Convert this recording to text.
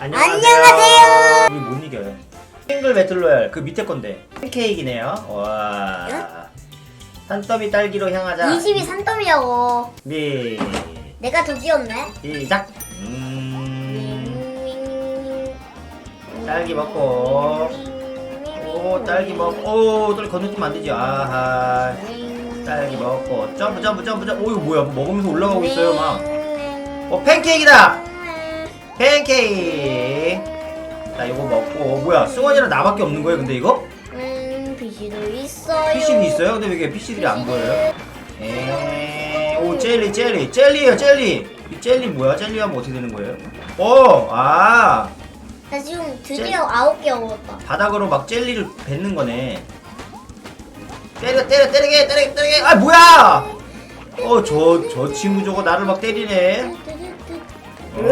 안녕하세요. 우리 못 이겨요. 싱글 배틀로얄 그 밑에 건데 팬케이크네요. 와. 산더미 딸기로 향하자. 20이 산더미라고. 네. 내가 더 귀엽네. 시작. 음. 딸기 먹고. 오 딸기 먹고. 오 딸기 건너뛰면 안 되지. 아하. 딸기 먹고 점프 점프 점프 점프. 오 이거 뭐야? 뭐 먹으면서 올라가고 있어요 막. 어 팬케이크다. 팬케이크. 자 이거 먹고 뭐야? 승원이랑 나밖에 없는 거예요? 근데 이거? 음, PC도 있어요. PC도 있어요? 근데 왜 이게 PC들이 안 보여요? 에이, 오 젤리 젤리 젤리예요 젤리. 이 젤리 뭐야? 젤리 하면 어떻게 되는 거예요? 오, 아나 지금 드디어 아홉 개 얻었다. 바닥으로 막 젤리를 뱉는 거네. 때려 때려 때리게 때리게 때리게. 아 뭐야? 어 저 저 친구 저거 나를 막 때리네. 어.